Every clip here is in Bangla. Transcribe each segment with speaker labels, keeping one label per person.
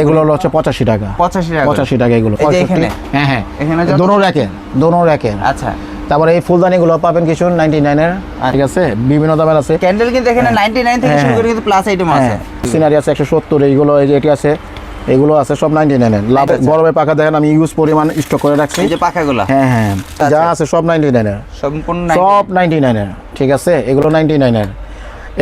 Speaker 1: এগুলো
Speaker 2: হচ্ছে পঁচাশি টাকা।
Speaker 1: পঁচাশি টাকা।
Speaker 2: পঁচাশি টাকা এগুলো
Speaker 1: এই যে
Speaker 2: 65 হ্যাঁ হ্যাঁ।
Speaker 1: এখানে
Speaker 2: দোনো র্যাকের দোনো র্যাকের।
Speaker 1: আচ্ছা।
Speaker 2: তারপরে এই ফুলদানিগুলো পাবেন কিছু নাইনটি নাইনের ঠিক আছে? বিভিন্ন দামের আছে।
Speaker 1: ক্যান্ডেল কিন্তু এখানে নাইনটি নাইন থেকে
Speaker 2: হ্যাঁ,
Speaker 1: শুরু করে
Speaker 2: হ্যাঁ।
Speaker 1: কিন্তু প্লাস আইটেম আছে।
Speaker 2: হ্যাঁ সিনারি আছে একশো সত্তর এইগুলো এই যে এটি আছে এগুলো আছে সব নাইনটি নাইনের লাভ
Speaker 1: আচ্ছা।
Speaker 2: গরমে পাকা দেখেন আমি ইউজ পরিমাণ স্টক করে রাখছি।
Speaker 1: এই যে পাখাগুলো।
Speaker 2: হ্যাঁ হ্যাঁ। যা আছে সব নাইনটি নাইনের
Speaker 1: সম্পূর্ণ
Speaker 2: সব নাইনটি নাইনের ঠিক আছে? এগুলো নাইনটি নাইনের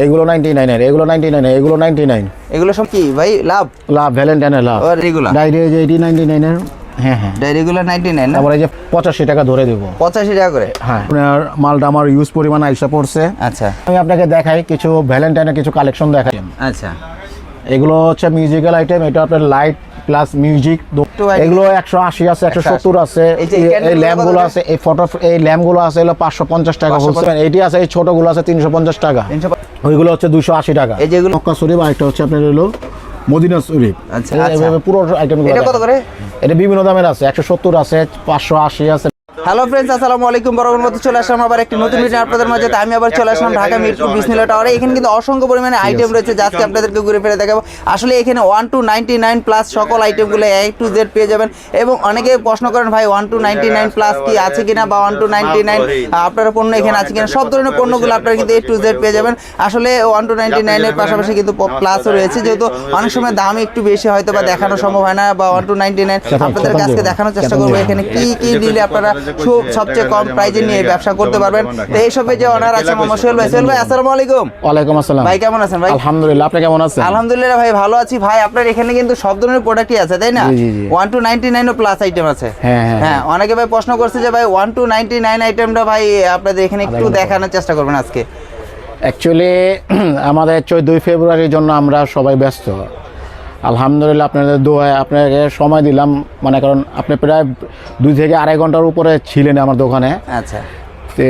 Speaker 2: এগুলো নাইনটি নাইনের এগুলো নাইনটি নাইনের এগুলো নাইনটি নাইন
Speaker 1: এগুলো সব কি ভাই লাভ?
Speaker 2: লাভ ভ্যালেন্টাইনের লাভ।
Speaker 1: আর এগুলো
Speaker 2: ডাইরি যে এটি নাইনটি নাইনের হ্যাঁ হ্যাঁ।
Speaker 1: নাইনটি নাইন না?
Speaker 2: তারপরে এই যে পঁচাশি টাকা ধরে দেবো।
Speaker 1: পঁচাশি টাকা করে?
Speaker 2: হ্যাঁ। আপনার মালটা আমার ইউজ পরিমাণ আইসা পড়ছে।
Speaker 1: আচ্ছা।
Speaker 2: আমি আপনাকে দেখাই কিছু ভ্যালেন্টাইনের কিছু কালেকশন দেখাই।
Speaker 1: আচ্ছা।
Speaker 2: এগুলো হচ্ছে মিউজিক্যাল আইটেম এটা আপনার লাইট প্লাস মিউজিক এগুলো একশো আশি আছে একশো সত্তর আছে
Speaker 1: এই
Speaker 2: ল্যাম্পগুলো আছে এই ফটো এই ল্যাম্পগুলো আছে এগুলো পাঁচশো পঞ্চাশ টাকা
Speaker 1: 550
Speaker 2: হোলসেল এটি আছে এই ছোটগুলো আছে তিনশো পঞ্চাশ টাকা। ওইগুলো হচ্ছে দুশো আশি টাকা।
Speaker 1: এই যেগুলো-
Speaker 2: মক্কা শরীফ আরেকটা হচ্ছে আপনার হলো মদিনা শরীফ
Speaker 1: আচ্ছা, আচ্ছা।
Speaker 2: পুরো আইটেমগুলো
Speaker 1: এটা কত করে?
Speaker 2: এটা বিভিন্ন দামের আছে একশো সত্তর আছে পাঁচশো আশি আছে
Speaker 1: হ্যালো ফ্রেন্ডস আসসালামু আলাইকুম। বরাবর মতো চলে আসলাম আবার একটি নতুন ভিডিও আপনাদের মাঝে। তো আমি আবার চলে আসলাম ঢাকা মিরপুর বিসমিল্লা টাওয়ারে এখানে কিন্তু অসংখ্য পরিমাণে আইটেম রয়েছে। যা আজকে আপনাদেরকে ঘুরে ফিরে দেখাবো। আসলে এখানে one two ninety nine plus সকল আইটেমগুলো এ টু জেড পেয়ে যাবেন। এবং অনেকে প্রশ্ন করেন ভাই one two ninety nine plus কি আছে কিনা বা ওয়ান টু নাইনটি নাইন আপনার পণ্য এখানে আছে কিনা? সব ধরনের পণ্যগুলো আপনারা কিন্তু এ টু জেড পেয়ে যাবেন। আসলে ওয়ান টু নাইনটি নাইনের পাশাপাশি কিন্তু প্লাসও রয়েছে। যেহেতু অনেক সময় দাম একটু বেশি হয়তো বা দেখানো সম্ভব হয় না বা ওয়ান টু নাইনটি নাইন আপনাদেরকে আজকে দেখানোর চেষ্টা করব। এখানে কি কি দিলে আপনারা সবচেয়ে কম প্রাইজে নিয়ে ব্যবসা করতে পারবেন। তো এইসবে যে অনার আছে মোহাম্মদ সোহেল ভাই সোহেল ভাই আসসালামু আলাইকুম।
Speaker 2: ওয়ালাইকুম আসসালাম।
Speaker 1: ভাই কেমন আছেন ভাই?
Speaker 2: আলহামদুলিল্লাহ আপনি কেমন আছেন?
Speaker 1: আলহামদুলিল্লাহ ভাই ভালো আছি। ভাই আপনার এখানে কিন্তু সব ধরনের প্রোডাক্টই আছে তাই না। ওয়ান টু নাইনটি নাইনও প্লাস আইটেম আছে।
Speaker 2: হ্যাঁ, হ্যাঁ,
Speaker 1: হ্যাঁ অনেকে ভাই প্রশ্ন করছে যে ভাই ওয়ান টু নাইনটি নাইন আইটেমটা ভাই আপনাদের এখানে একটু দেখানোর চেষ্টা করবেন আজকে।
Speaker 2: অ্যাকচুয়ালি আমাদের চোদ্দোই ফেব্রুয়ারির জন্য আমরা সবাই ব্যস্ত। আলহামদুলিল্লাহ আপনাদের দোয়ায় আপনাকে সময় দিলাম। মানে কারণ আপনি প্রায় দুই থেকে আড়াই ঘণ্টার উপরে ছিলেন আমার দোকানে।
Speaker 1: আচ্ছা।
Speaker 2: তে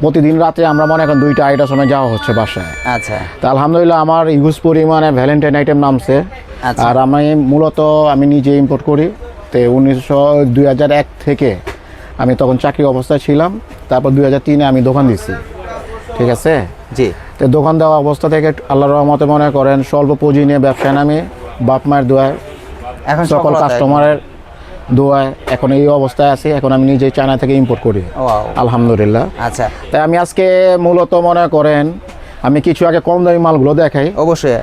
Speaker 2: প্রতিদিন রাতে আমরা মনে করেন দুইটা আড়াইটার সময় যাওয়া হচ্ছে বাসায়।
Speaker 1: আচ্ছা।
Speaker 2: তা আলহামদুলিল্লাহ আমার ইউজ পরিমাণে ভ্যালেন্টাইন আইটেম নামছে।
Speaker 1: আচ্ছা।
Speaker 2: আর আমি মূলত আমি নিজে ইম্পোর্ট করি। তো উনিশশো দুই হাজার এক থেকে আমি তখন চাকরি অবস্থায় ছিলাম। তারপর দুই হাজার তিনে আমি দোকান দিছি ঠিক আছে?
Speaker 1: জি।
Speaker 2: তো দোকান দেওয়া অবস্থা থেকে আল্লাহর রহমতে মনে করেন স্বল্প পুঁজি নিয়ে ব্যবসায় নামি বাপ মায়ের দোয়ায়
Speaker 1: এখন
Speaker 2: সকল কাস্টমারের দোয়ায় এখন এই অবস্থায় আছি এখন আমি নিজেই চায়না থেকে ইম্পোর্ট করি। আলহামদুলিল্লাহ।
Speaker 1: আচ্ছা।
Speaker 2: তাই আমি আজকে মূলত মনে করেন আমি কিছু আগে কম দামি মালগুলো দেখাই।
Speaker 1: অবশ্যই।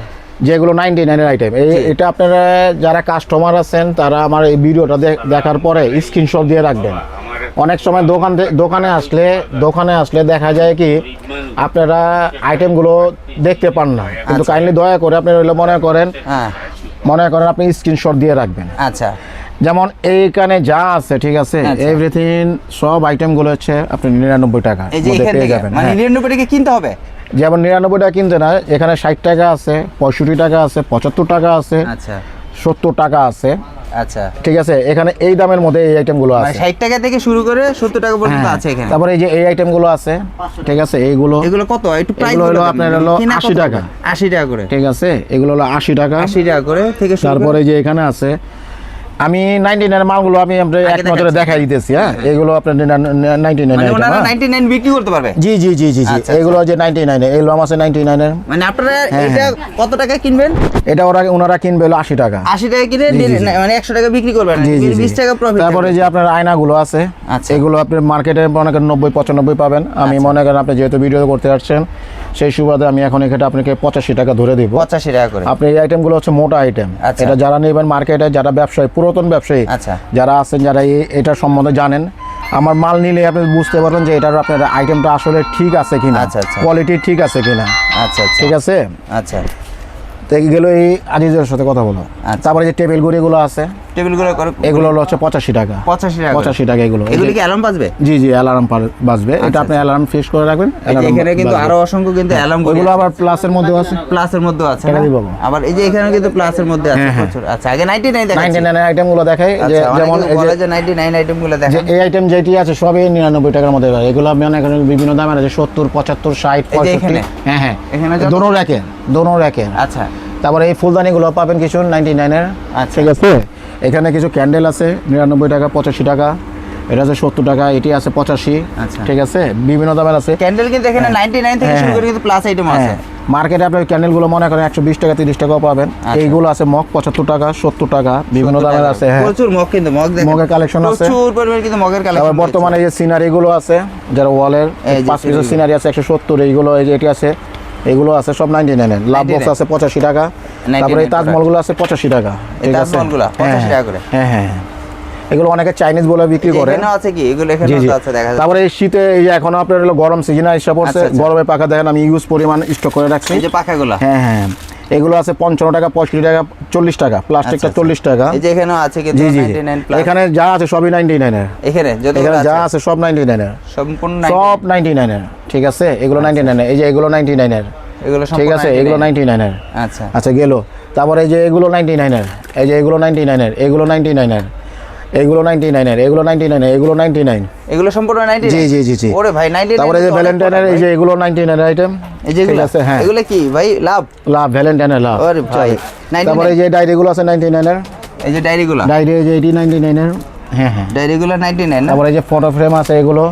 Speaker 2: যেগুলো নাইনটি নাইনের আইটেম এই এটা আপনারা যারা কাস্টমার আছেন তারা আমার এই ভিডিওটা দেখার পরে স্ক্রিনশট দিয়ে রাখবেন। অনেক সময় দোকান দোকানে আসলে দোকানে আসলে দেখা যায় কি আপনারা আইটেমগুলো দেখতে পান না। কিন্তু
Speaker 1: আচ্ছা।
Speaker 2: কাইন্ডলি দয়া করে আপনি হইল মনে করেন
Speaker 1: হ্যাঁ।
Speaker 2: মনে করেন আপনি স্ক্রিনশট দিয়ে রাখবেন।
Speaker 1: আচ্ছা।
Speaker 2: যেমন এইখানে যা আছে ঠিক আছে
Speaker 1: আচ্ছা।
Speaker 2: এভরিথিং সব আইটেমগুলো হচ্ছে আপনি নিরানব্বই টাকা পেয়ে যাবেন
Speaker 1: মানে
Speaker 2: হ্যাঁ।
Speaker 1: নিরানব্বই টাকা কিনতে হবে?
Speaker 2: যেমন নিরানব্বই টাকা কিনতে না এখানে ষাট টাকা আছে পঁয়ষট্টি টাকা আছে পঁচাত্তর টাকা আছে
Speaker 1: আচ্ছা।
Speaker 2: সত্তর টাকা আছে।
Speaker 1: আচ্ছা।
Speaker 2: ঠিক আছে এখানে এই দামের মধ্যে এই আইটেমগুলো
Speaker 1: মানে
Speaker 2: আছে।
Speaker 1: ষাট টাকা থেকে শুরু করে সত্তর টাকা পর্যন্ত
Speaker 2: হ্যাঁ।
Speaker 1: আছে এখানে।
Speaker 2: তারপরে এই যে এই আইটেমগুলো আছে ঠিক আছে এইগুলো
Speaker 1: এগুলো কত? একটু প্রাইস
Speaker 2: হলো আপনার হলো 80 টাকা।
Speaker 1: আশি টাকা করে।
Speaker 2: ঠিক আছে এগুলো হলো আশি টাকা।
Speaker 1: আশি টাকা করে থেকে শুরু
Speaker 2: তারপরে যে এখানে আছে আমি নাইনটি নাইন মালগুলো আমি আপনার এক নজরে দেখাই দিতেছি হ্যাঁ? এগুলো আপনার নাইনটি নাইন
Speaker 1: মানে নাইনটি নাইন বিক্রি করতে পারবে?
Speaker 2: জি জি জি জি জি।
Speaker 1: আচ্ছা,
Speaker 2: এগুলো যে নাইনটি নাইন এগুলো আমার আছে নাইনটি নাইনের
Speaker 1: মানে আপনারা
Speaker 2: হ্যাঁ,
Speaker 1: এটা কত টাকা কিনবেন?
Speaker 2: এটা ওরা ওনারা কিনবে হলো আশি টাকা।
Speaker 1: আশি টাকা কিনে। মানে একশো টাকা বিক্রি করবেন।
Speaker 2: জি জি জি।
Speaker 1: বিশ টাকা প্রফিট
Speaker 2: তারপরে যে আপনার আয়নাগুলো আছে
Speaker 1: আচ্ছা।
Speaker 2: এগুলো আপনি মার্কেটে মনে করেন নব্বই পঁচানব্বই পাবেন। আমি মনে করেন আপনি যেহেতু ভিডিও করতে আসছেন সেই সুবাদে আমি এখন এখানে আপনাকে পঁচাশি টাকা ধরে দিব।
Speaker 1: পঁচাশি টাকা করে।
Speaker 2: আপনি এই আইটেমগুলো হচ্ছে মোটা আইটেম
Speaker 1: আচ্ছা।
Speaker 2: এটা যারা নেবেন মার্কেটে যারা ব্যবসায়ী পুরাতন ব্যবসায়ী
Speaker 1: আচ্ছা।
Speaker 2: যারা আছেন যারা এই- এটা সম্বন্ধে জানেন আমার মাল নিলে আপনি বুঝতে পারবেন যে এটার আপনার আইটেমটা আসলে ঠিক আছে কিনা।
Speaker 1: আচ্ছা, আচ্ছা।
Speaker 2: কোয়ালিটি ঠিক আছে কিনা।
Speaker 1: আচ্ছা।
Speaker 2: ঠিক আছে?
Speaker 1: আচ্ছা।
Speaker 2: তো গেলো এই আজিজের সাথে কথা বলো।
Speaker 1: আচ্ছা।
Speaker 2: তারপরে যে টেবিল গুড়িগুলো আছে
Speaker 1: করে-
Speaker 2: এগুলো হচ্ছে পঁচাশি টাকা।
Speaker 1: পঁচাশি টাকা
Speaker 2: পঁচাশি টাকা এগুলো।
Speaker 1: এগুলি কি অ্যালার্ম বাজবে?
Speaker 2: জি জি অ্যালার্ম বাজবে। এটা
Speaker 1: আচ্ছা,
Speaker 2: আপনি অ্যালার্ম ফিক্স করে রাখবেন
Speaker 1: এখানে কিন্তু। আরও অসংখ্য কিন্তু অ্যালার্ম
Speaker 2: ওইগুলো আবার প্লাসের মধ্যে আছে।
Speaker 1: প্লাসের মধ্যে আছে
Speaker 2: দিব
Speaker 1: আবার এই যে এখানে কিন্তু প্লাসের মধ্যে আছে
Speaker 2: হ্যাঁ, হ্যাঁ।
Speaker 1: প্রচুর। আচ্ছা আগে 99
Speaker 2: নাইন আইটেমগুলো দেখাই যে
Speaker 1: আচ্ছা
Speaker 2: যেমন এই যে
Speaker 1: 99 আইটেমগুলো
Speaker 2: যে
Speaker 1: দেখেন।
Speaker 2: এই আইটেম যেটি আছে সবই নিরানব্বই টাকার মধ্যে এগুলো আপনি অনেক বিভিন্ন দামের আছে সত্তর পঁচাত্তর ষাট
Speaker 1: যে
Speaker 2: পঁয়ষট্টি।
Speaker 1: এখানে?
Speaker 2: হ্যাঁ হ্যাঁ।
Speaker 1: এখানে
Speaker 2: দোনো র্যাকের। দোনো র্যাকের
Speaker 1: আচ্ছা।
Speaker 2: তারপরে এই ফুলদানিগুলো পাবেন কিছু নাইনটি নাইনের
Speaker 1: আচ্ছা।
Speaker 2: ঠিক আছে? এখানে কিছু ক্যান্ডেল আছে নিরানব্বই টাকা পঁচাশি টাকা। এটা আছে সত্তর টাকা এটি আছে পঁচাশি।
Speaker 1: আচ্ছা।
Speaker 2: ঠিক আছে? বিভিন্ন দামের আছে।
Speaker 1: ক্যান্ডেল কিন্তু এখানে 99 থেকে
Speaker 2: হ্যাঁ,
Speaker 1: শুরু করে
Speaker 2: হ্যাঁ।
Speaker 1: কিন্তু প্লাস আইটেম আছে।
Speaker 2: হ্যাঁ। মার্কেটে আপনার ক্যান্ডেলগুলো মনে করেন একশো বিশ টাকা তিরিশ টাকাও পাবেন।
Speaker 1: আচ্ছা।
Speaker 2: এইগুলো আছে মগ পঁচাত্তর টাকা সত্তর টাকা। বিভিন্ন দামের আছে হ্যাঁ।
Speaker 1: প্রচুর মগ কিন্তু মগ
Speaker 2: মগের কালেকশন আছে।
Speaker 1: প্রচুর পরিমাণে কিন্তু মগের কালেকশন
Speaker 2: বর্তমানে এই যে সিনারি গুলো আছে যারা ওয়ালের পাঁচ পিসের।
Speaker 1: সিনারি
Speaker 2: আছে একশো সত্তর এইগুলো এই যে এটি আছে। এগুলো আছে সব নাইনটি নাইনের লাভ বক্স আছে পঁচাশি টাকা।
Speaker 1: 99
Speaker 2: তারপরে এই তাজমহলগুলো আছে পঁচাশি টাকা? হ্যাঁ,
Speaker 1: 85 টাকা করে?
Speaker 2: হ্যাঁ হ্যাঁ হ্যাঁ। এগুলো অনেকে চাইনিজ বলে বিক্রি করে।
Speaker 1: আছে কি? এগুলো আছে দেখা
Speaker 2: তারপরে এই শীতে এই যে এখনও আপনার হলো গরম সিজন এসে পড়ছে।
Speaker 1: গরমের পাখা
Speaker 2: গরমে পাখা দেখেন আমি ইউজ পরিমাণ স্টক করে রাখছি।
Speaker 1: এই যে পাখাগুলো।
Speaker 2: হ্যাঁ হ্যাঁ। এগুলো আছে পঞ্চান্ন টাকা পঁয়ষট্টি টাকা চল্লিশ টাকা প্লাস্টিকটা
Speaker 1: আচ্ছা,
Speaker 2: চল্লিশ টাকা।
Speaker 1: এই যে এখানেও আছে কিন্তু
Speaker 2: জি জি এখানে যা আছে সবই নাইনটি নাইনের
Speaker 1: এখানে
Speaker 2: এখানে যা আছে। সব নাইনটি নাইনের
Speaker 1: সম্পূর্ণ
Speaker 2: সব নাইনটি নাইনের ঠিক আছে? এগুলো নাইনটি নাইনের এই যে এগুলো নাইনটি নাইনের
Speaker 1: এগুলো
Speaker 2: ঠিক আছে? এগুলো নাইনটি নাইনের
Speaker 1: আচ্ছা।
Speaker 2: আচ্ছা গেলো। তারপরে এই যে এগুলো নাইনটি নাইনের এই যে এগুলো নাইনটি নাইনের এগুলো নাইনটি নাইনের এগুলো 99 এর এগুলো নাইনটি নাইনের এগুলো নাইনটি নাইন
Speaker 1: এগুলো সম্পূর্ণ 99
Speaker 2: জি জি জি জি।
Speaker 1: ওরে ভাই 99
Speaker 2: তারপরে এই যে ভ্যালেন্টাইনের এই যে এগুলো নাইনটি নাইন আইটেম।
Speaker 1: এই যে
Speaker 2: এগুলো আছে হ্যাঁ।
Speaker 1: এগুলো কি ভাই লাভ?
Speaker 2: লাভ ভ্যালেন্টাইনের লাভ।
Speaker 1: ওরে ভাই 99
Speaker 2: তারপরে এই যে ডায়েরিগুলো আছে 99 এর।
Speaker 1: এই যে ডায়েরিগুলো
Speaker 2: ডায়েরি এই যে এইটি নাইনটি হ্যাঁ হ্যাঁ হ্যাঁ।
Speaker 1: ডায়েরিগুলো 99 না?
Speaker 2: তারপরে এই যে ফটো ফ্রেম আছে এগুলো।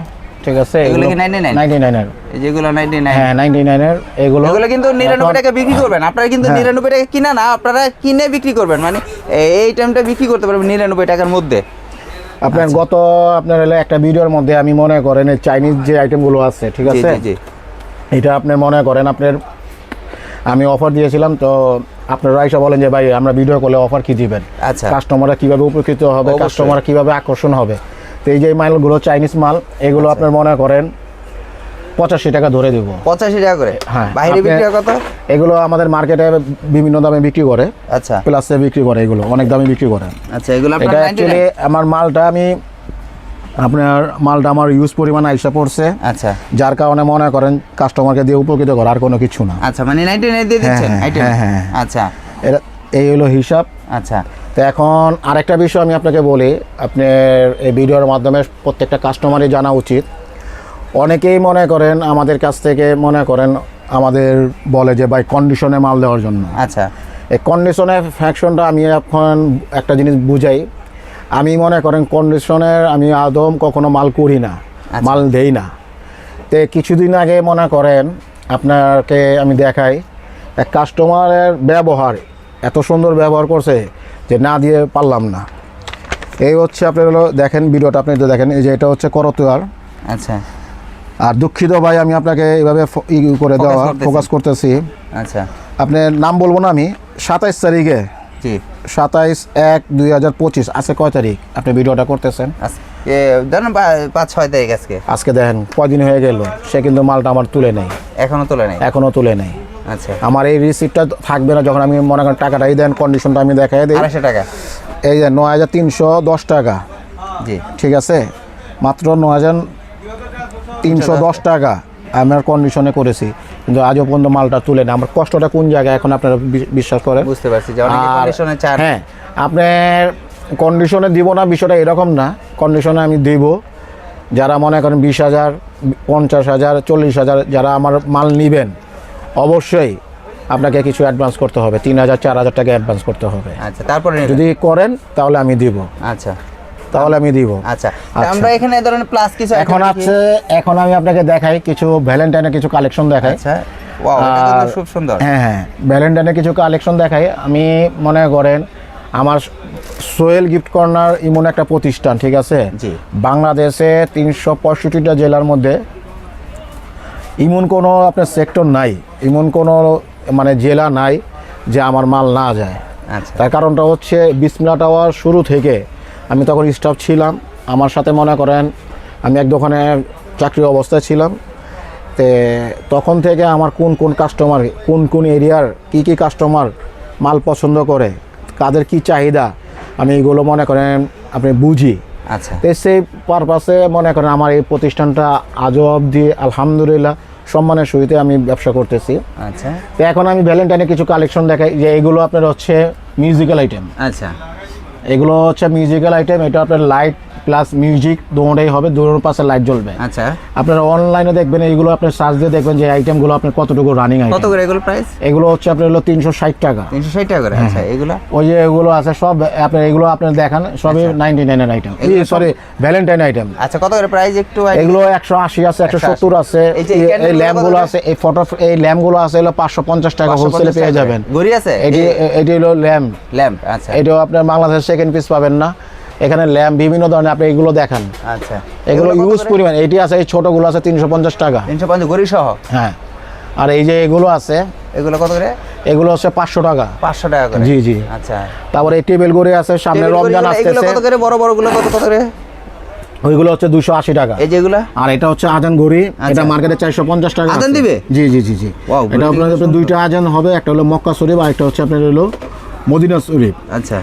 Speaker 2: ঠিক আছে
Speaker 1: এগুলো কি 99?
Speaker 2: নাইনটি নাইনের
Speaker 1: এই যেগুলো 99
Speaker 2: হ্যাঁ নাইনটি নাইনের এগুলো
Speaker 1: এগুলো কিন্তু নিরানব্বই
Speaker 2: এখন-
Speaker 1: টাকা বিক্রি করবেন। আপনারা কিন্তু
Speaker 2: হ্যাঁ।
Speaker 1: নিরানব্বই টাকা কিনা না আপনারা কিনে বিক্রি করবেন। মানে এই টাইমটা বিক্রি করতে পারবেন নিরানব্বই টাকার মধ্যে।
Speaker 2: আপনার
Speaker 1: আচ্ছা।
Speaker 2: গত আপনার হলো একটা ভিডিওর মধ্যে আমি মনে করেন চাইনিজ যে আইটেমগুলো আছে ঠিক আছে? এটা আপনি মনে করেন আপনার আমি অফার দিয়েছিলাম তো আপনারা এসে বলেন যে ভাই আমরা ভিডিও করলে অফার কি দিবেন?
Speaker 1: আচ্ছা।
Speaker 2: কাস্টমাররা কীভাবে উপকৃত হবে। কাস্টমাররা কীভাবে আকর্ষণ হবে? তো এই যে মালগুলো চাইনিজ মাল এগুলো
Speaker 1: আচ্ছা।
Speaker 2: আপনার মনে করেন পঁচাশি টাকা ধরে দেব।
Speaker 1: পঁচাশি টাকা করে?
Speaker 2: হ্যাঁ,
Speaker 1: বাইরে বিক্রি কত?
Speaker 2: এগুলো আমাদের মার্কেটে বিভিন্ন দামে বিক্রি করে।
Speaker 1: আচ্ছা।
Speaker 2: প্লাসে বিক্রি করে এগুলো অনেক দামে বিক্রি করে।
Speaker 1: আচ্ছা এগুলো আপনার
Speaker 2: এটা অ্যাকচুয়ালি আমার মালটা আমি আপনার মালটা আমার ইউজ পরিমাণ আইসা পড়ছে।
Speaker 1: আচ্ছা।
Speaker 2: যার কারণে মনে করেন কাস্টমারকে দিয়ে উপকৃত করে আর কোনো কিছু না।
Speaker 1: আচ্ছা মানে নাইনটি নাইন দিয়ে দিচ্ছেন
Speaker 2: হ্যাঁ,
Speaker 1: আইটেম
Speaker 2: হ্যাঁ, হ্যাঁ।
Speaker 1: আচ্ছা।
Speaker 2: এটা এই হলো হিসাব।
Speaker 1: আচ্ছা।
Speaker 2: তো এখন আরেকটা বিষয় আমি আপনাকে বলি আপনার এই ভিডিওর মাধ্যমে প্রত্যেকটা কাস্টমারই জানা উচিত। অনেকেই মনে করেন আমাদের কাছ থেকে মনে করেন আমাদের বলে যে ভাই কন্ডিশনে মাল দেওয়ার জন্য।
Speaker 1: আচ্ছা।
Speaker 2: এই কন্ডিশনের ফ্যাকশনটা আমি এখন একটা জিনিস বুঝাই। আমি মনে করেন কন্ডিশনের আমি আদম কখনো মাল করি না
Speaker 1: আচ্ছা।
Speaker 2: মাল দেই না। তো কিছুদিন আগে মনে করেন আপনাকে আমি দেখাই এক কাস্টমারের ব্যবহার এত সুন্দর ব্যবহার করছে যে না দিয়ে পারলাম না। এই হচ্ছে আপনার হলো দেখেন ভিডিওটা আপনি তো দেখেন এই যে এটা হচ্ছে করতোয়ার।
Speaker 1: আচ্ছা।
Speaker 2: আর দুঃখিত ভাই আমি আপনাকে এইভাবে ই করে দেওয়া ফোকাস করতেছি।
Speaker 1: আচ্ছা।
Speaker 2: আপনার নাম বলব না আমি? সাতাইশ তারিখে?
Speaker 1: জি।
Speaker 2: সাতাইশ এক দুই হাজার পঁচিশ আজকে কয় তারিখ? আপনি ভিডিওটা করতেছেন?
Speaker 1: আজকে ধরেন পাঁচ ছয় তারিখ আজকে।
Speaker 2: আজকে দেখেন কয়দিন হয়ে গেল সে কিন্তু মালটা আমার তুলে নেই।
Speaker 1: এখনও তোলে নাই।
Speaker 2: এখনও তুলে নেই।
Speaker 1: আচ্ছা।
Speaker 2: আমার এই রিসিপ্টটা থাকবে না যখন আমি মনে করেন টাকাটাই দেন কন্ডিশনটা আমি দেখাই দিই।
Speaker 1: আড়াইশো টাকা।
Speaker 2: এই যে নয় হাজার তিনশো দশ টাকা।
Speaker 1: জি।
Speaker 2: ঠিক আছে? মাত্র নয় হাজার তিনশো দশ টাকা আমার কন্ডিশনে করেছি। কিন্তু আজও পর্যন্ত মালটা তুলে না আমার কষ্টটা কোন জায়গায় এখন আপনারা বিশ্বাস করেন?
Speaker 1: বুঝতে পারছি
Speaker 2: হ্যাঁ আপনার কন্ডিশনে দিব না বিষয়টা এরকম না। কন্ডিশনে আমি দিব। যারা মনে করেন বিশ হাজার পঞ্চাশ হাজার চল্লিশ হাজার যারা আমার মাল নেবেন অবশ্যই আপনাকে কিছু অ্যাডভান্স করতে হবে। তিন হাজার চার হাজার টাকা অ্যাডভান্স করতে হবে।
Speaker 1: আচ্ছা তারপরে
Speaker 2: যদি করেন তাহলে আমি দিব।
Speaker 1: আচ্ছা।
Speaker 2: তাহলে আমি দিব।
Speaker 1: আচ্ছা
Speaker 2: আচ্ছা।
Speaker 1: আমরা এখানে ধরেন প্লাস কিছু
Speaker 2: এখন আছে এখন আমি আপনাকে দেখাই কিছু ভ্যালেন্টাইনের কিছু কালেকশন দেখাই।
Speaker 1: আচ্ছা। ওয়াও এটা কিন্তু খুব সুন্দর।
Speaker 2: হ্যাঁ হ্যাঁ ভ্যালেন্টাইনের কিছু কালেকশন দেখাই। আমি মনে করেন আমার সোয়েল গিফট কর্নার এমন একটা প্রতিষ্ঠান ঠিক আছে?
Speaker 1: জি।
Speaker 2: বাংলাদেশে তিনশো পঁয়ষট্টিটা জেলার মধ্যে এমন কোনো আপনার সেক্টর নাই। এমন কোনো মানে জেলা নাই যে আমার মাল না যায়।
Speaker 1: আচ্ছা।
Speaker 2: তার কারণটা হচ্ছে বিসমিলা টাওয়ার শুরু থেকে আমি তখন স্টাফ ছিলাম। আমার সাথে মনে করেন আমি এক দোকানে চাকরি অবস্থায় ছিলাম। তে তখন থেকে আমার কোন কোন কাস্টমার কোন কোন এরিয়ার কি কি কাস্টমার মাল পছন্দ করে কাদের কি চাহিদা আমি এগুলো মনে করেন আপনি বুঝি।
Speaker 1: আচ্ছা।
Speaker 2: তো সেই পারপাসে মনে করেন আমার এই প্রতিষ্ঠানটা আজও অবধি আলহামদুলিল্লাহ সম্মানের সহিতে আমি ব্যবসা করতেছি।
Speaker 1: আচ্ছা।
Speaker 2: তো এখন আমি ভ্যালেন্টাইনে কিছু কালেকশন দেখাই যে এগুলো আপনার হচ্ছে মিউজিক্যাল আইটেম
Speaker 1: আচ্ছা।
Speaker 2: এগুলো হচ্ছে মিউজিক্যাল আইটেম এটা আপনার লাইট প্লাস মিউজিক দুটোই হবে দুটোর পাশে লাইট জ্বলবে।
Speaker 1: আচ্ছা।
Speaker 2: আপনারা অনলাইনে দেখবেন এইগুলো আপনার সার্চ দিয়ে দেখবেন যে আইটেমগুলো আপনার কতটুকু রানিং
Speaker 1: কত করে এগুলো প্রাইস
Speaker 2: এগুলো হচ্ছে আপনার হলো তিনশো ষাট টাকা।
Speaker 1: তিনশো ষাট টাকা করে? আচ্ছা এগুলো?
Speaker 2: ওই যে এগুলো আছে সব আপনার এগুলো আপনার দেখান সবই নাইনটি নাইনের আইটেম
Speaker 1: আচ্ছা। এগুলো সব-
Speaker 2: সরি ভ্যালেন্টাইন আইটেম
Speaker 1: আচ্ছা কত করে প্রাইস একটু
Speaker 2: এগুলো একশো আশি আছে একশো সত্তর আছে
Speaker 1: এই এই
Speaker 2: এই- এই ল্যাম্পগুলো আছে এই ফটো এই ল্যাম্পগুলো আছে পাঁচশো পঞ্চাশ টাকা হোলসেলে পেয়ে যাবেন।
Speaker 1: ঘড়ি আছে?
Speaker 2: এটি এটি হলো ল্যাম্প
Speaker 1: ল্যাম্প আচ্ছা।
Speaker 2: এটাও আপনার বাংলাদেশের সেকেন্ড পিস পাবেন না। এখানে ল্যাম্প বিভিন্ন ধরনের আপনি এগুলো দেখান।
Speaker 1: আচ্ছা।
Speaker 2: এগুলো ইউজ পরিমাণ এটি আছে এই ছোটগুলো আছে তিনশো পঞ্চাশ টাকা।
Speaker 1: তিনশো পঞ্চাশ ঘড়ি সহ
Speaker 2: হ্যাঁ। আর এই যে এগুলো আছে
Speaker 1: এগুলো কত করে?
Speaker 2: এগুলো হচ্ছে পাঁচশো টাকা।
Speaker 1: পাঁচশো টাকা করে?
Speaker 2: জি জি।
Speaker 1: আচ্ছা।
Speaker 2: তারপরে এই টেবিল গড়ি আছে সামনে রমজান আসতেছে
Speaker 1: কত করে? বড় বড়গুলো কত কত করে?
Speaker 2: ওইগুলো হচ্ছে দুশো আশি টাকা।
Speaker 1: এই যেগুলো?
Speaker 2: আর এটা হচ্ছে আজান ঘড়ি এটা
Speaker 1: আচ্ছা।
Speaker 2: মার্কেটে চারশো পঞ্চাশ টাকা
Speaker 1: আজান দিবে?
Speaker 2: জি জি জি জি। এটা আপনার দুইটা আজান হবে একটা হলো মক্কা শরীফ আর একটা হচ্ছে আপনার হলো মদিনা শরীফ
Speaker 1: আচ্ছা।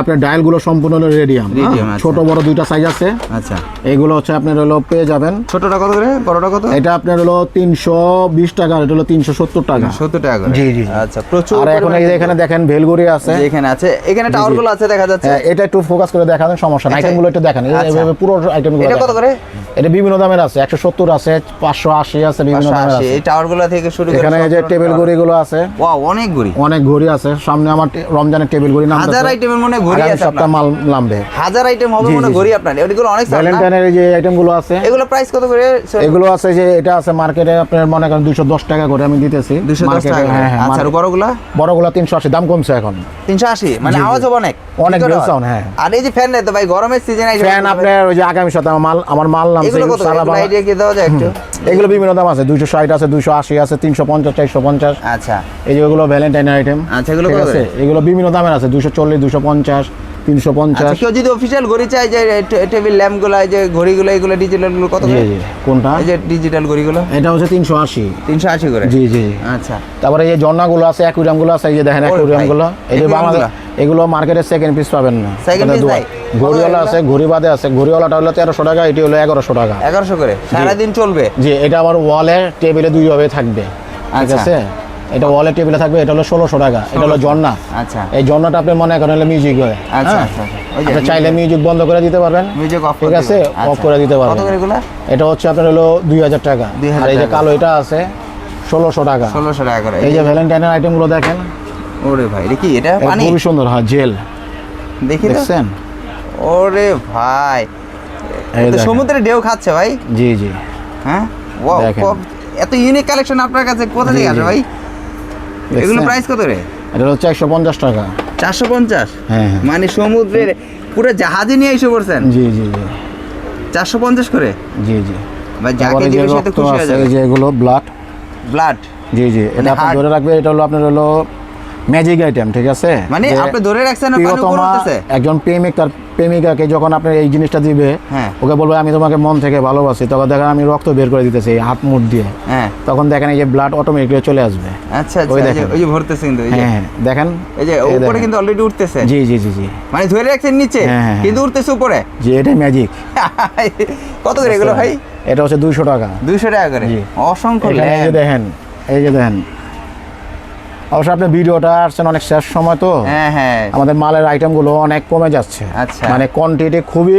Speaker 2: আপনার ডায়ালগুলো সম্পূর্ণ হলো রেডিয়াম
Speaker 1: আচ্ছা।
Speaker 2: ছোট বড় দুইটা সাইজ আছে।
Speaker 1: আচ্ছা।
Speaker 2: এগুলো হচ্ছে আপনার হলো পেয়ে যাবেন।
Speaker 1: ছোটটা কত করে বড়টা কত?
Speaker 2: এটা আপনার হলো তিনশো বিশ টাকা এটা হলো তিনশো সত্তর টাকা।
Speaker 1: সত্তর টাকা
Speaker 2: জি, জি।
Speaker 1: আচ্ছা প্রচুর
Speaker 2: আর এখন এখানে দেখেন ভেলগুড়ি আছে।
Speaker 1: এখানে আছে। এখানে টাওয়ারগুলো আছে দেখা যাচ্ছে।
Speaker 2: হ্যাঁ, এটা একটু ফোকাস করে দেখাবেন সমস্যা না
Speaker 1: আচ্ছা।
Speaker 2: আইটেমগুলো একটু দেখেন।
Speaker 1: আচ্ছা।
Speaker 2: এইভাবে পুরো আইটেমগুলো
Speaker 1: এটা কত করে?
Speaker 2: এটা বিভিন্ন দামের আছে। একশো সত্তর আছে পাঁচশো আশি আছে বিভিন্ন দামের আছে।
Speaker 1: এই টাওয়ারগুলো থেকে শুরু
Speaker 2: এখানে যে টেবিল
Speaker 1: ধরনের
Speaker 2: ঘড়িগুলো আছে।
Speaker 1: ওয়াও অনেক ঘড়ি।
Speaker 2: অনেক ঘড়ি আছে। সামনে আমার রমজানের টেবিল ঘড়ি নাম
Speaker 1: হাজার আইটেমের মনে ঘড়ি আছে
Speaker 2: সপ্তাহ মাল নামবে।
Speaker 1: হাজার আইটেম হবে মনে ঘড়ি আপনার। এগুলো অনেক
Speaker 2: ভ্যালেন্টাইনের যে আইটেমগুলো আছে
Speaker 1: এগুলো প্রাইস কত করে
Speaker 2: এগুলো আছে যে এটা আছে মার্কেটে আপনার মনে করেন দুশো দশ টাকা করে আমি দিতেছি।
Speaker 1: দুশো দশ
Speaker 2: মার্কেটে,
Speaker 1: টাকা
Speaker 2: হ্যাঁ হ্যাঁ
Speaker 1: আচ্ছা বড়গুলা?
Speaker 2: বড়গুলো তিনশো আশি দাম কমছে এখন।
Speaker 1: তিনশো আশি? মানে
Speaker 2: জি, জি।
Speaker 1: আওয়াজ হবে অনেক।
Speaker 2: অনেক বেল
Speaker 1: হয়?
Speaker 2: হ্যাঁ।
Speaker 1: আর এই যে ফ্যান তো ভাই গরমের সিজন আইছে
Speaker 2: ফ্যান আপনার ওই যে আগামী সপ্তাহে মাল আমার মাল নামছে
Speaker 1: এগুলো
Speaker 2: সারা বাংলা-
Speaker 1: আইডিয়া কি দেওয়া যায় একটু?
Speaker 2: এগুলো বিভিন্ন দাম আছে দুইশো ষাট আছে দুইশো আশি আছে তিনশো পঞ্চাশ চারশো পঞ্চাশ।
Speaker 1: আচ্ছা।
Speaker 2: এই যে ওগুলো ভ্যালেন্টাইন আইটেম
Speaker 1: আচ্ছা, এগুলো কত
Speaker 2: আছে? এগুলো বিভিন্ন দামের আছে দুশো চল্লিশ দুশো পঞ্চাশ তিনশো পঞ্চাশ।
Speaker 1: আচ্ছা কেউ যদি অফিসিয়াল ঘড়ি চাই যে টেবিল ল্যাম্পগুলো যে ঘড়িগুলো এগুলো ডিজিটালগুলো কত
Speaker 2: জি জি কোনটা?
Speaker 1: এই যে ডিজিটাল ঘড়িগুলো?
Speaker 2: এটা হচ্ছে তিনশো আশি।
Speaker 1: তিনশো আশি করে?
Speaker 2: জি জি।
Speaker 1: আচ্ছা।
Speaker 2: তারপরে এই যে জন্নাগুলো আছে অ্যাকুরিয়ামগুলো আছে এই যে দেখেন অ্যাকুরিয়ামগুলো এই যে বাংলাদেশ এগুলো মার্কেটে সেকেন্ড পিস পাবেন না। এটা
Speaker 1: piece
Speaker 2: দুয়া।
Speaker 1: নাই?
Speaker 2: ঘড়িওয়ালা আছে ঘড়ি বাদে আছে। ঘড়িওয়ালাটা হলো তেরোশো টাকা এটি হলো এগারোশো টাকা।
Speaker 1: এগারোশো করে? সারাদিন চলবে?
Speaker 2: জি এটা আবার ওয়ালে টেবিলে দুইভাবে থাকবে। ঠিক
Speaker 1: আচ্ছা।
Speaker 2: আছে? এটা ওয়ালে টেবিলে থাকবে এটা হলো ষোলোশো টাকা এটা হলো জন্না
Speaker 1: আচ্ছা।
Speaker 2: এই জন্নাটা আপনি মনে করেন হলে মিউজিক হয়।
Speaker 1: আচ্ছা
Speaker 2: হ্যাঁ?
Speaker 1: আচ্ছা
Speaker 2: আপনি চাইলে মিউজিক বন্ধ করে দিতে পারবেন।
Speaker 1: মিউজিক অফ
Speaker 2: ঠিক আছে? অফ করে দিতে পারবেন। এটা হচ্ছে আপনার হলো দুই হাজার টাকা। আর এই যে কালো এটা আছে ষোলোশো টাকা।
Speaker 1: ষোলোশো টাকা করে।
Speaker 2: এই যে ভ্যালেন্টাইনের আইটেমগুলো দেখেন।
Speaker 1: ওরে ভাই এটা কি? এটা পানি?
Speaker 2: খুবই সুন্দর হ্যাঁ জেল
Speaker 1: দেখি
Speaker 2: দেখছেন?
Speaker 1: ওরে ভাই।
Speaker 2: এই
Speaker 1: তো সমুদ্রে ঢেউ খাচ্ছে ভাই।
Speaker 2: জি জি।
Speaker 1: হ্যাঁ? ওয়াও এত ইউনিক কালেকশন আপনার কাছে। কোথা থেকে আসে ভাই? এগুলো প্রাইস কত রে?
Speaker 2: এটা হচ্ছে একশো পঞ্চাশ টাকা।
Speaker 1: চারশো পঞ্চাশ?
Speaker 2: হ্যাঁ হ্যাঁ।
Speaker 1: মানে সমুদ্রের পুরো জাহাজে নিয়ে এসে পড়ছেন?
Speaker 2: জি জি জি।
Speaker 1: চারশো পঞ্চাশ করে?
Speaker 2: জি জি।
Speaker 1: ভাই যাকে দিবে সে তো খুশি হয়ে যাবে।
Speaker 2: এই যে এগুলো ব্লাড
Speaker 1: ব্লাড
Speaker 2: জি জি। এটা
Speaker 1: মানে
Speaker 2: আপনি ধরে রাখবে এটা হলো আপনার হলো ম্যাজিক আইটেম ঠিক আছে?
Speaker 1: মানে আপনি ধরে রাখছেন পানি উপরে উঠতেছে
Speaker 2: একজন প্রেমিক তার প্রেমিকাকে যখন আপনি এই জিনিসটা দিবে
Speaker 1: হ্যাঁ।
Speaker 2: ওকে বলবে আমি তোমাকে মন থেকে ভালোবাসি। তখন দেখেন আমি রক্ত বের করে দিতেছি এই হাত মুখ দিয়ে।
Speaker 1: হ্যাঁ।
Speaker 2: তখন দেখেন এই যে ব্লাড অটোমেটিক চলে আসবে।
Speaker 1: আচ্ছা আচ্ছা
Speaker 2: ওই দেখেন।
Speaker 1: ওই যে ভরতেছে কিন্তু
Speaker 2: হ্যাঁ দেখেন
Speaker 1: এই যে উপরে কিন্তু অলরেডি উঠতেছে।
Speaker 2: জি জি জি জি।
Speaker 1: মানে ধরে রাখছেন নিচে
Speaker 2: হ্যাঁ,
Speaker 1: কিন্তু উঠতেছে উপরে।
Speaker 2: জি এটাই ম্যাজিক
Speaker 1: কত করে এগুলো ভাই?
Speaker 2: এটা হচ্ছে দুইশো টাকা।
Speaker 1: দুইশো টাকা করে।
Speaker 2: জি।
Speaker 1: অসংখ্য
Speaker 2: এই যে দেখেন এই যে দেখেন। অবশ্য আপনি ভিডিওটা আসছেন অনেক শেষ সময় তো।
Speaker 1: হ্যাঁ হ্যাঁ।
Speaker 2: আমাদের মালের আইটেমগুলো অনেক কমে যাচ্ছে।
Speaker 1: আচ্ছা।
Speaker 2: মানে কোয়ান্টিটি খুবই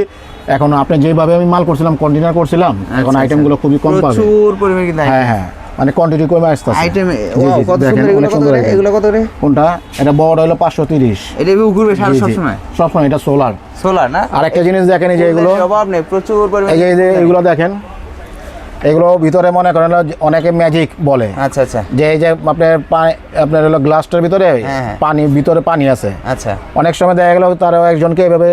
Speaker 2: এখন আপনি যেভাবে আমি মাল করছিলাম কন্টেনার করছিলাম এখন
Speaker 1: আচ্ছা,
Speaker 2: আইটেমগুলো খুবই কম পাবে।
Speaker 1: প্রচুর পরিমাণে কিন্তু
Speaker 2: হ্যাঁ হ্যাঁ। মানে কোয়ান্টিটি কমে আসতেছে।
Speaker 1: আইটেম
Speaker 2: জি,
Speaker 1: কত সুন্দর এগুলো কত করে এগুলো কত করে
Speaker 2: কোনটা? এটা বড় হলো পাঁচশো তিরিশ।
Speaker 1: এটা এভাবে ঘুরবে সারা সব সময়
Speaker 2: সবসময়? এটা সোলার
Speaker 1: সোলার না?
Speaker 2: আর একটা জিনিস দেখেন এই যে এগুলো।
Speaker 1: অভাব নেই প্রচুর পরিমাণে
Speaker 2: এই যে এগুলো দেখেন এগুলো ভিতরে মনে করেন অনেকে ম্যাজিক বলে।
Speaker 1: আচ্ছা আচ্ছা।
Speaker 2: যে এই যে আপনার পানি আপনার হলো গ্লাসটার ভিতরে
Speaker 1: হ্যাঁ, হ্যাঁ।
Speaker 2: পানি ভিতরে পানি আছে।
Speaker 1: আচ্ছা।
Speaker 2: অনেক সময় দেখা গেল তারা একজনকে এভাবে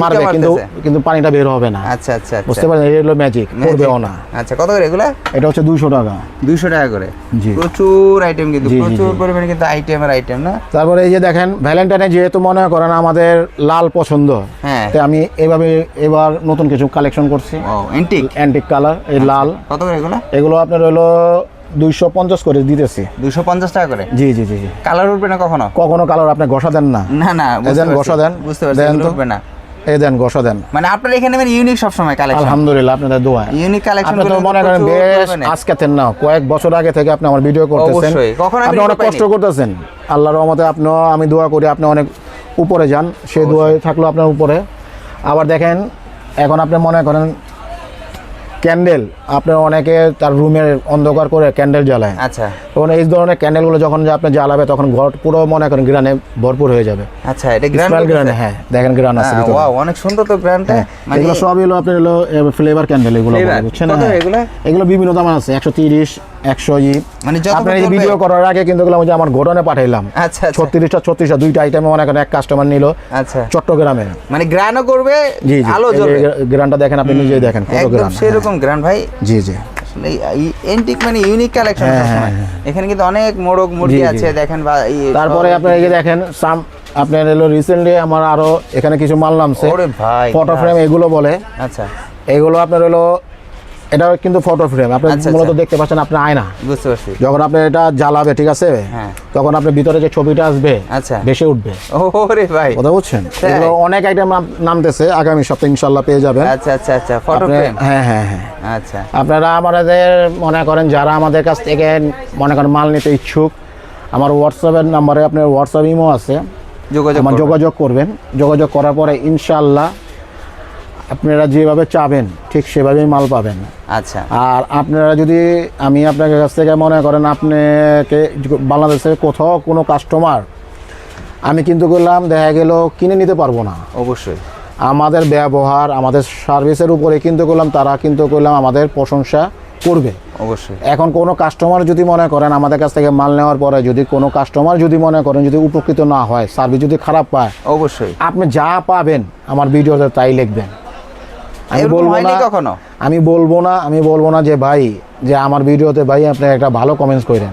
Speaker 2: মারবে কিন্তু কিন্তু পানিটা বের হবে না।
Speaker 1: আচ্ছা আচ্ছা আচ্ছা।
Speaker 2: বুঝতে পারছেন এটা হলো ম্যাজিক করবেও না।
Speaker 1: আচ্ছা কত করে এগুলা?
Speaker 2: এটা হচ্ছে দুইশো টাকা।
Speaker 1: দুইশো টাকা করে।
Speaker 2: জি।
Speaker 1: প্রচুর আইটেম কিন্তু প্রচুর পরিমাণে কিন্তু আইটেমের আইটেম না?
Speaker 2: তারপরে এই যে দেখেন ভ্যালেন্টাইনে যেহেতু মনে করেন আমাদের লাল পছন্দ
Speaker 1: হ্যাঁ।
Speaker 2: তাই আমি এভাবে এবার নতুন কিছু কালেকশন করছি।
Speaker 1: ও এন্টিক
Speaker 2: অ্যান্টিক কালার এই লাল।
Speaker 1: কত করে এগুলা?
Speaker 2: এগুলো আপনার হলো দুইশো পঞ্চাশ করে দিতেছি।
Speaker 1: দুশো পঞ্চাশ টাকা করে?
Speaker 2: জি জি জি
Speaker 1: কালার উঠবে না কখনো?
Speaker 2: কখনো কালার আপনি ঘষা দেন না।
Speaker 1: না না
Speaker 2: ঘষা দেন।
Speaker 1: বুঝতে পারছি
Speaker 2: দেন
Speaker 1: এগুলো
Speaker 2: তো।
Speaker 1: উঠবে না।
Speaker 2: এই দেন গোসা দেন।
Speaker 1: মানে আপনার এখানে মানে ইউনিক সবসময় কালেকশন
Speaker 2: আলহামদুলিল্লাহ আপনাদের দোয়া।
Speaker 1: ইউনিক কালেকশন
Speaker 2: আপনি তো মনে করেন বেশ আজকের না কয়েক বছর আগে থেকে আপনি আমার ভিডিও করতেছেন। আপনি অনেক কষ্ট করতেছেন। আল্লাহর রহমতে আপনি আমি দোয়া করি আপনি অনেক উপরে যান। সেই দোয়া থাকল আপনার উপরে। আবার দেখেন এখন আপনি মনে করেন ক্যান্ডেল আপনার অনেকে তার রুমের অন্ধকার করে ক্যান্ডেল জ্বালায়।
Speaker 1: আচ্ছা।
Speaker 2: তখন এই ধরনের ক্যান্ডেলগুলো যখন আপনি জ্বালাবে তখন ঘর পুরো মনে করেন গ্রানে ভরপুর হয়ে যাবে।
Speaker 1: আচ্ছা এটা
Speaker 2: স্মেল গ্রানে হ্যাঁ দেখেন গ্রান আছে
Speaker 1: ওয়াও অনেক সুন্দর তো গ্র্যান্ডটা
Speaker 2: হ্যাঁ,
Speaker 1: মানে
Speaker 2: এগুলো সবই হলো আপনার হলো ফ্লেভার ক্যান্ডেল এগুলো বুঝছেন হ্যাঁ।
Speaker 1: এগুলো?
Speaker 2: এগুলো বিভিন্ন দাম আছে একশো তিরিশ একশো ই।
Speaker 1: মানে
Speaker 2: আপনার এই ভিডিও করার আগে কিন্তু যে আমার গোডানে পাঠাইলাম।
Speaker 1: আচ্ছা আচ্ছা।
Speaker 2: ছত্রিশটা ছত্রিশটা দুইটা আইটেমে মনে করেন এক কাস্টমার নিল
Speaker 1: আচ্ছা।
Speaker 2: চট্টগ্রামে।
Speaker 1: মানে গ্রানও করবে
Speaker 2: জি জি।
Speaker 1: আলো জ্বলবে।
Speaker 2: গ্রানটা দেখেন আপনি নিজেই দেখেন
Speaker 1: একদম সেরকম গ্রান ভাই।
Speaker 2: জি জি।
Speaker 1: আসলে এন্টিক মানে ইউনিক কালেকশন
Speaker 2: হ্যাঁ, হ্যাঁ,
Speaker 1: এখানে কিন্তু অনেক মুরগি
Speaker 2: জি।
Speaker 1: আছে দেখেন বা
Speaker 2: তারপরে আপনার এই যে দেখেন সাম আপনার এলো রিসেন্টলি আমার আরও এখানে কিছু মাল নামছে। ফটো ফ্রেম এগুলো বলে।
Speaker 1: আচ্ছা।
Speaker 2: এগুলো আপনার হলো এটা কিন্তু ফটো ফ্রেম আপনি
Speaker 1: আচ্ছা,
Speaker 2: মূলত
Speaker 1: আচ্ছা।
Speaker 2: দেখতে পাচ্ছেন আপনার আয়না।
Speaker 1: বুঝতে পারছি।
Speaker 2: যখন আপনি এটা জ্বালাবে ঠিক আছে?
Speaker 1: হ্যাঁ।
Speaker 2: তখন আপনার ভিতরে যে ছবিটা আসবে
Speaker 1: আচ্ছা।
Speaker 2: বেশি উঠবে।
Speaker 1: ওরে ভাই।
Speaker 2: কথা বুঝছেন? এগুলো অনেক আইটেম নামতেছে আগামী সপ্তাহে ইনশাল্লাহ পেয়ে যাবেন।
Speaker 1: আচ্ছা আচ্ছা আচ্ছা। ফটো ফ্রেম
Speaker 2: হ্যাঁ হ্যাঁ হ্যাঁ।
Speaker 1: আচ্ছা।
Speaker 2: আপনারা আমাদের মনে করেন যারা আমাদের কাছ থেকে মনে করেন মাল নিতে ইচ্ছুক আমার হোয়াটসঅ্যাপের নাম্বারে আপনার হোয়াটসঅ্যাপ ইমো আছে।
Speaker 1: যোগাযোগ
Speaker 2: যোগাযোগ করবেন। যোগাযোগ করার পরে ইনশাল্লাহ আপনারা যেভাবে চাবেন ঠিক সেভাবেই মাল পাবেন।
Speaker 1: আচ্ছা।
Speaker 2: আর আপনারা যদি আমি আপনার কাছ থেকে মনে করেন আপনাকে বাংলাদেশের কোথাও কোনো কাস্টমার আমি কিন্তু করলাম দেখা গেল কিনে নিতে পারব না।
Speaker 1: অবশ্যই।
Speaker 2: আমাদের ব্যবহার আমাদের সার্ভিসের উপরে কিন্তু করলাম তারা কিন্তু করলাম আমাদের প্রশংসা করবে।
Speaker 1: অবশ্যই।
Speaker 2: এখন কোনো কাস্টমার যদি মনে করেন আমাদের কাছ থেকে মাল নেওয়ার পরে যদি কোনো কাস্টমার যদি মনে করেন যদি উপকৃত না হয় সার্ভিস যদি খারাপ পায়
Speaker 1: অবশ্যই।
Speaker 2: আপনি যা পাবেন আমার ভিডিওতে তাই লিখবেন। আমি বলব না
Speaker 1: কখনো?
Speaker 2: আমি বলব না আমি বলব না যে ভাই যে আমার ভিডিওতে ভাই আপনি একটা ভালো কমেন্টস করেন।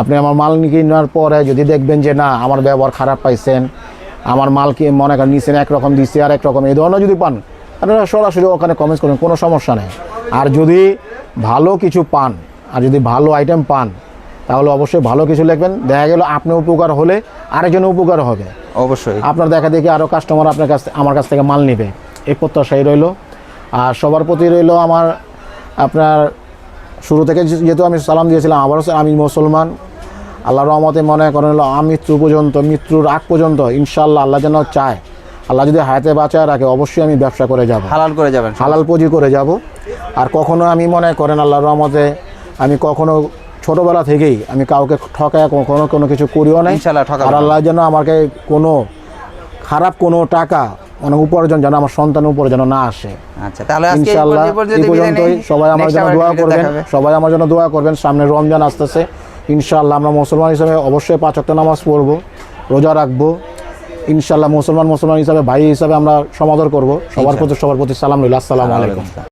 Speaker 2: আপনি আমার মাল কেনার পরে যদি দেখবেন যে না আমার ব্যবহার খারাপ পাইছেন আমার মাল কি মনে করেন নিছেন একরকম দিচ্ছে আর একরকম এই ধরনের যদি পান আপনারা সরাসরি ওখানে কমেন্টস করেন কোনো সমস্যা নেই। আর যদি ভালো কিছু পান আর যদি ভালো আইটেম পান তাহলে অবশ্যই ভালো কিছু লিখবেন। দেখা গেল আপনি উপকার হলে আরেকজন উপকার হবে।
Speaker 1: অবশ্যই।
Speaker 2: আপনার দেখা দেখি আরও কাস্টমার আপনার কাছ আমার কাছ থেকে মাল নেবে। এই প্রত্যাশাই রইল। আর সবার প্রতি রইল আমার আপনার শুরু থেকে যেহেতু আমি সালাম দিয়েছিলাম আবারও সে- আমি মুসলমান। আল্লাহ রহমতে মনে করেন হলো আমৃত্যু পর্যন্ত মৃত্যুর আগ পর্যন্ত ইনশাল্লাহ আল্লাহ যেন চায়। আল্লাহ যদি হায়াতে বাঁচায় রাখে অবশ্যই আমি ব্যবসা করে যাব।
Speaker 1: হালাল করে যাবেন।
Speaker 2: হালাল পুঁজি করে যাব। আর কখনো আমি মনে করেন আল্লাহর রহমতে আমি কখনো ছোটবেলা থেকেই আমি কাউকে ঠকায় কখনো কোনো কিছু করিও নাই। আর আল্লাহ যেন আমাকে কোনো খারাপ কোনো টাকা মানে উপার্জন যেন আমার সন্তান উপরে যেন না আসে।
Speaker 1: আচ্ছা তাহলে এই
Speaker 2: পর্যন্তই। সবাই আমার জন্য দোয়া করবেন। সবাই আমার জন্য দোয়া করবেন। সামনে রমজান আসতেছে। ইনশাল্লাহ আমরা মুসলমান হিসেবে অবশ্যই পাঁচ ওয়াক্ত নামাজ পড়ব রোজা রাখব। ইনশাল্লাহ মুসলমান মুসলমান হিসাবে ভাই হিসাবে আমরা সমাদর করব। সবার প্রতি সবার প্রতি সালাম রইল। আসসালামু আলাইকুম।